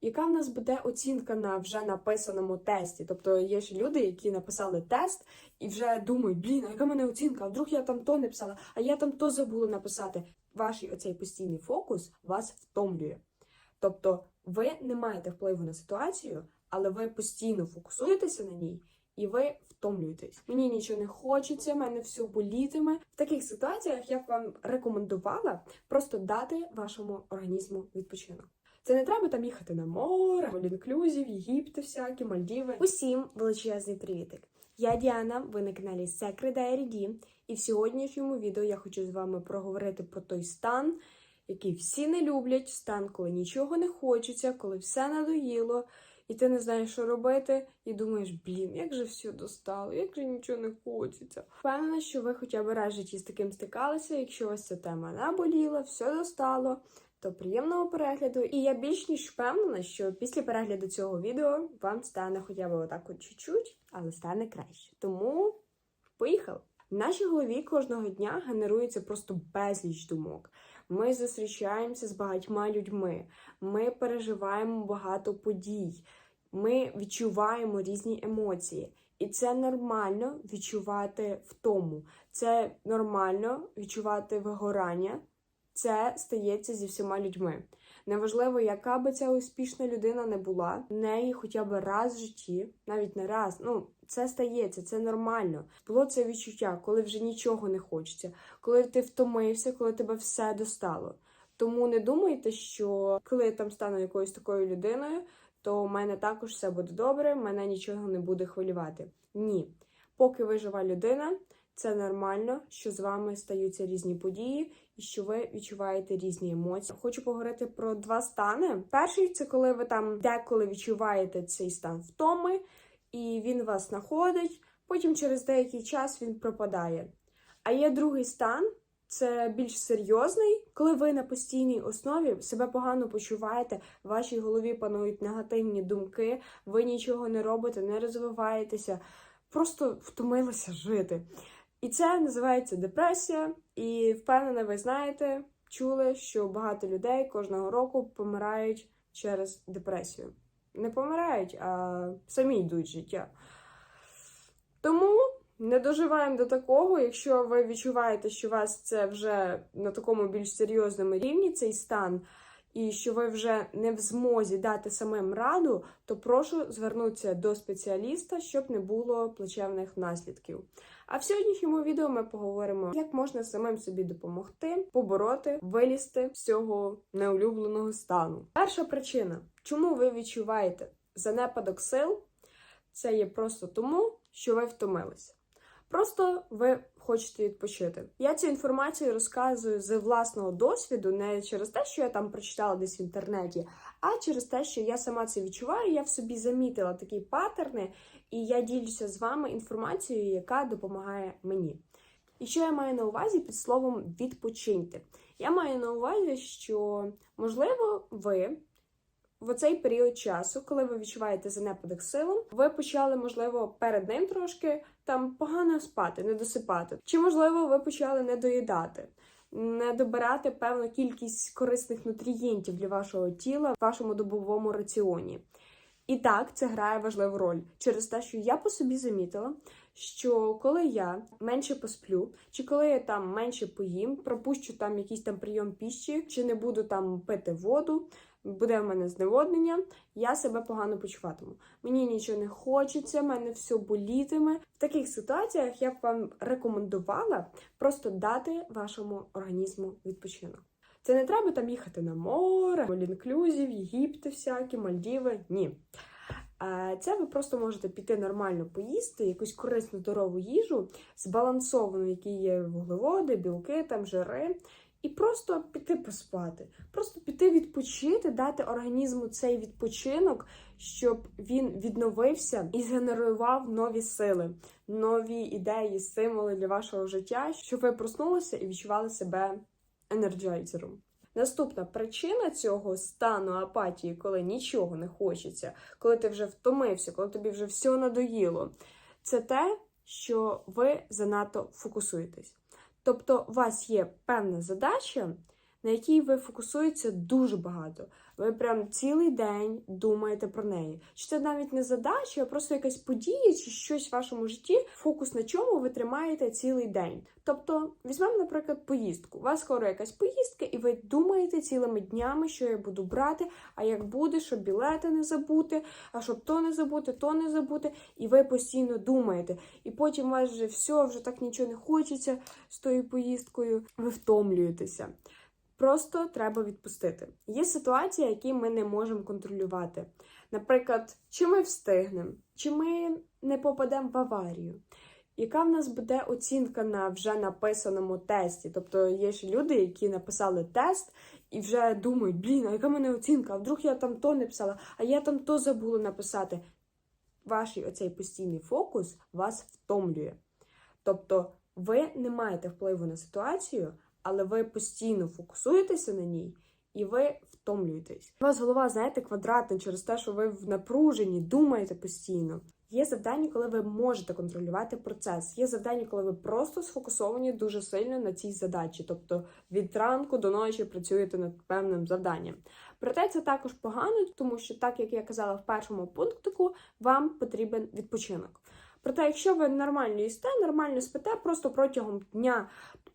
яка в нас буде оцінка на вже написаному тесті? Тобто є ж люди, які написали тест і вже думають, блін, а яка в мене оцінка? А вдруг я там то не писала, а я там то забула написати. Ваш оцей постійний фокус вас втомлює. Тобто ви не маєте впливу на ситуацію, але ви постійно фокусуєтеся на ній. І ви втомлюєтесь. Мені нічого не хочеться, мене все болітиме. В таких ситуаціях я б вам рекомендувала просто дати вашому організму відпочинок. Це не треба там їхати на море, all-inclusive, Єгипти всякі, Мальдіви. Усім величезний привітик. Я Діана, ви на каналі Secret Diary і в сьогоднішньому відео я хочу з вами проговорити про той стан, який всі не люблять, стан, коли нічого не хочеться, коли все надоїло, і ти не знаєш, що робити, і думаєш, блін, як же все достало, як же нічого не хочеться. Впевнена, що ви хоча б раз в житті з таким стикалися, якщо вас ця тема наболіла, все достало. То приємного перегляду, і я більш ніж впевнена, що після перегляду цього відео вам стане хоча б отак от чуть-чуть, але стане краще. Тому поїхали! В нашій голові кожного дня генерується просто безліч думок. Ми зустрічаємося з багатьма людьми, ми переживаємо багато подій, ми відчуваємо різні емоції. І це нормально відчувати втому. Це нормально відчувати вигорання. Це стається зі всіма людьми. Неважливо, яка би ця успішна людина не була, в неї хоча б раз в житті, навіть не раз, ну це стається, це нормально. Було це відчуття, коли вже нічого не хочеться, коли ти втомився, коли тебе все достало. Тому не думайте, що коли я там стану якоюсь такою людиною, то в мене також все буде добре, мене нічого не буде хвилювати. Ні. Поки ви жива людина, це нормально, що з вами стаються різні події що ви відчуваєте різні емоції. Хочу поговорити про два стани. Перший це коли ви там деколи відчуваєте цей стан втоми, і він вас знаходить. Потім через деякий час він пропадає. А є другий стан. Це більш серйозний, коли ви на постійній основі себе погано почуваєте, в вашій голові панують негативні думки, ви нічого не робите, не розвиваєтеся, просто втомилися жити. І це називається депресія. І впевнена, ви знаєте, чули, що багато людей кожного року помирають через депресію. Не помирають, а самі йдуть життя. Тому не доживаємо до такого, якщо ви відчуваєте, що вас це вже на такому більш серйозному рівні цей стан, і що ви вже не в змозі дати самим раду, то прошу звернутися до спеціаліста, щоб не було плачевних наслідків. А в сьогоднішньому відео ми поговоримо, як можна самим собі допомогти, побороти, вилізти з цього неулюбленого стану. Перша причина, чому ви відчуваєте занепадок сил, це є просто тому, що ви втомилися. Просто ви хочете відпочити. Я цю інформацію розказую з власного досвіду, не через те, що я там прочитала десь в інтернеті, а через те, що я сама це відчуваю, я в собі замітила такі паттерни, і я ділюся з вами інформацією, яка допомагає мені. І що я маю на увазі під словом відпочиньте? Я маю на увазі, що можливо ви. В оцей період часу, коли ви відчуваєте занепадок силом, ви почали, можливо, перед ним трошки там погано спати, не досипати. Чи, можливо, ви почали не доїдати, не добирати певну кількість корисних нутрієнтів для вашого тіла в вашому добовому раціоні. І так, це грає важливу роль через те, що я по собі замітила, що коли я менше посплю, чи коли я там менше поїм, пропущу там якийсь там прийом піщі, чи не буду там пити воду, буде в мене зневоднення, я себе погано почуватиму. Мені нічого не хочеться, мене все болітиме. В таких ситуаціях я б вам рекомендувала просто дати вашому організму відпочинок. Це не треба там їхати на море, all-inclusive, Єгипти всякі, Мальдіви. Ні. Це ви просто можете піти нормально поїсти, якусь корисну здорову їжу, збалансовану, які є вуглеводи, білки, там жири, і просто піти поспати, просто піти відпочити, дати організму цей відпочинок, щоб він відновився і згенерував нові сили, нові ідеї, стимули для вашого життя, щоб ви проснулися і відчували себе енерджайзером. Наступна причина цього стану апатії, коли нічого не хочеться, коли ти вже втомився, коли тобі вже все надоїло, це те, що ви занадто фокусуєтесь. Тобто, у вас є певна задача, на якій ви фокусуєтеся дуже багато. Ви прям цілий день думаєте про неї. Чи це навіть не задача, а просто якась подія, чи щось в вашому житті, фокус на чому ви тримаєте цілий день. Тобто, візьмемо, наприклад, поїздку. У вас скоро якась поїздка, і ви думаєте цілими днями, що я буду брати, а як буде, щоб білети не забути, а щоб то не забути, то не забути. І ви постійно думаєте. І потім у вас вже все, вже так нічого не хочеться з тою поїздкою. Ви втомлюєтеся. Просто треба відпустити. Є ситуації, які ми не можемо контролювати. Наприклад, чи ми встигнемо, чи ми не попадемо в аварію. Яка в нас буде оцінка на вже написаному тесті? Тобто є ж люди, які написали тест і вже думають, блін, а яка в мене оцінка? А вдруг я там то не писала, а я там то забула написати. Ваш оцей постійний фокус вас втомлює. Тобто ви не маєте впливу на ситуацію, але ви постійно фокусуєтеся на ній і ви втомлюєтесь. У вас голова, знаєте, квадратна через те, що ви в напруженні, думаєте постійно. Є завдання, коли ви можете контролювати процес. Є завдання, коли ви просто сфокусовані дуже сильно на цій задачі, тобто від ранку до ночі працюєте над певним завданням. Проте це також погано, тому що, так як я казала в першому пунктику, вам потрібен відпочинок. Проте, якщо ви нормально їсте, нормально спите, просто протягом дня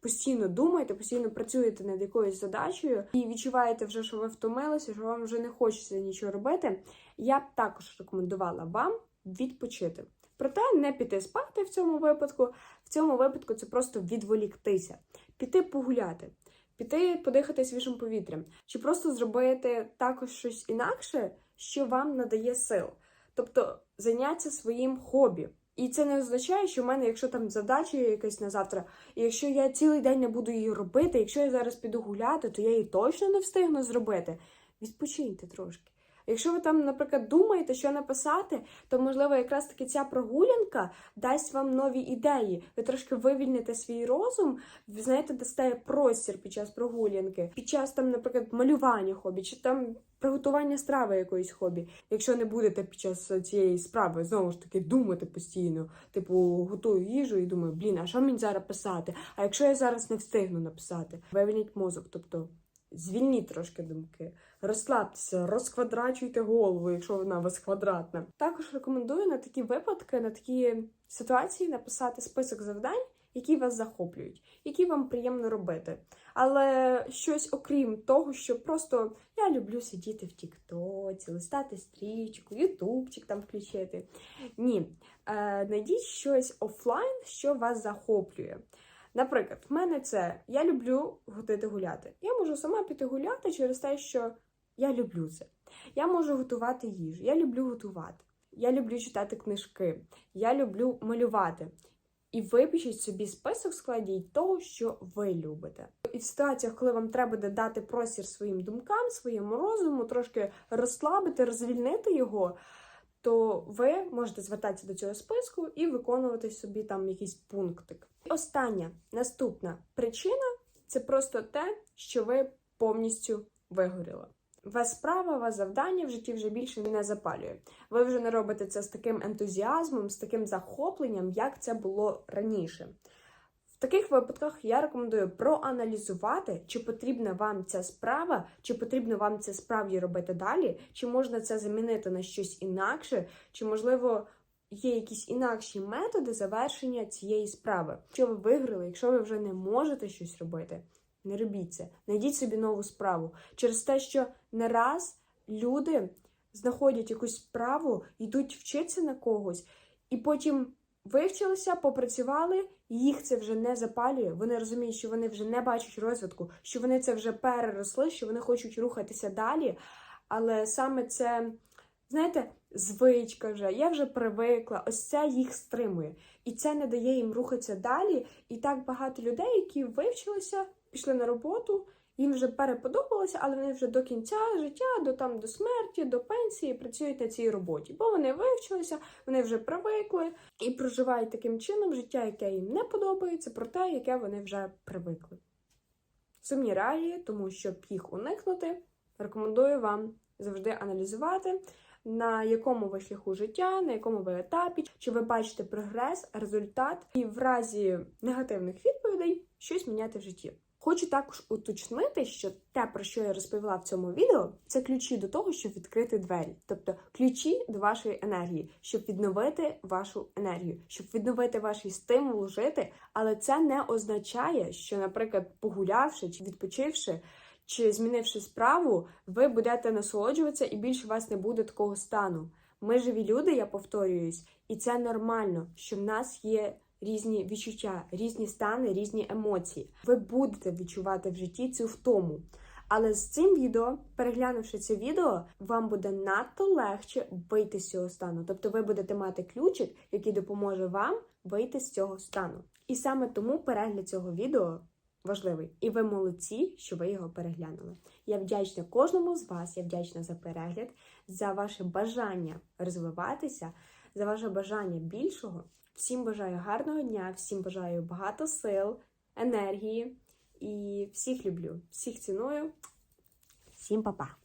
постійно думаєте, постійно працюєте над якоюсь задачею і відчуваєте вже, що ви втомилися, що вам вже не хочеться нічого робити, я б також рекомендувала вам відпочити. Проте не піти спати в цьому випадку. В цьому випадку це просто відволіктися, піти погуляти, піти подихати свіжим повітрям, чи просто зробити також щось інакше, що вам надає сил. Тобто зайнятися своїм хобі. І це не означає, що в мене, якщо там задача є якась на завтра, і якщо я цілий день не буду її робити, якщо я зараз піду гуляти, то я її точно не встигну зробити. Відпочиньте трошки. Якщо ви там, наприклад, думаєте, що написати, то можливо якраз таки ця прогулянка дасть вам нові ідеї. Ви трошки вивільните свій розум, ви знаєте, дасте простір під час прогулянки, під час там, наприклад, малювання хобі, чи там приготування страви якоїсь хобі. Якщо не будете під час цієї справи знову ж таки думати постійно, типу готую їжу і думаю, блін, а що мені зараз писати? А якщо я зараз не встигну написати, вивільніть мозок, тобто. Звільніть трошки думки, розслабтеся, розквадрачуйте голову, якщо вона у вас квадратна. Також рекомендую на такі випадки, на такі ситуації написати список завдань, які вас захоплюють, які вам приємно робити. Але щось окрім того, що просто я люблю сидіти в Тіктоці, листати стрічку, Ютубчик там включити. Ні, е, знайдіть щось офлайн, що вас захоплює. Наприклад, в мене це я люблю ходити гуляти. Я можу сама піти гуляти через те, що я люблю це. Я можу готувати їжу, я люблю готувати. Я люблю читати книжки, я люблю малювати. І випишіть собі список, складіть того, що ви любите. І в ситуаціях, коли вам треба дати простір своїм думкам, своєму розуму, трошки розслабити, розвільнити його, то ви можете звертатися до цього списку і виконувати собі там якийсь пунктик. І остання наступна причина це просто те, що ви повністю вигоріли. Вас справа, вас завдання в житті вже більше не запалює. Ви вже не робите це з таким ентузіазмом, з таким захопленням, як це було раніше. Таких випадках я рекомендую проаналізувати, чи потрібна вам ця справа, чи потрібно вам це справді робити далі, чи можна це замінити на щось інакше, чи, можливо, є якісь інакші методи завершення цієї справи. Якщо ви виграли, якщо ви вже не можете щось робити, не робіть це. Знайдіть собі нову справу. Через те, що не раз люди знаходять якусь справу, йдуть вчитися на когось, і потім вивчилися, попрацювали, їх це вже не запалює. Вони розуміють, що вони вже не бачать розвитку, що вони це вже переросли, що вони хочуть рухатися далі. Але саме це, знаєте, звичка вже, я вже привикла, ось це їх стримує. І це не дає їм рухатися далі. І так багато людей, які вивчилися, пішли на роботу, їм вже переподобалося, але вони вже до кінця життя, до там до смерті, до пенсії працюють на цій роботі. Бо вони вивчилися, вони вже привикли і проживають таким чином життя, яке їм не подобається, про те, яке вони вже привикли. Сумні реалії, тому щоб їх уникнути, рекомендую вам завжди аналізувати. На якому ви шляху життя, на якому ви етапі, чи ви бачите прогрес, результат, і в разі негативних відповідей щось міняти в житті. Хочу також уточнити, що те, про що я розповіла в цьому відео, це ключі до того, щоб відкрити двері, тобто ключі до вашої енергії, щоб відновити вашу енергію, щоб відновити ваш стимул жити. Але це не означає, що, наприклад, погулявши чи відпочивши. Чи змінивши справу, ви будете насолоджуватися і більше у вас не буде такого стану. Ми живі люди, я повторююсь, і це нормально, що в нас є різні відчуття, різні стани, різні емоції. Ви будете відчувати в житті цю втому. Але з цим відео, переглянувши це відео, вам буде надто легше вийти з цього стану. Тобто ви будете мати ключик, який допоможе вам вийти з цього стану. І саме тому перегляд цього відео важливий. І ви молодці, що ви його переглянули. Я вдячна кожному з вас, я вдячна за перегляд, за ваше бажання розвиватися, за ваше бажання більшого. Всім бажаю гарного дня, всім бажаю багато сил, енергії і всіх люблю, всіх ціную. Всім па-па!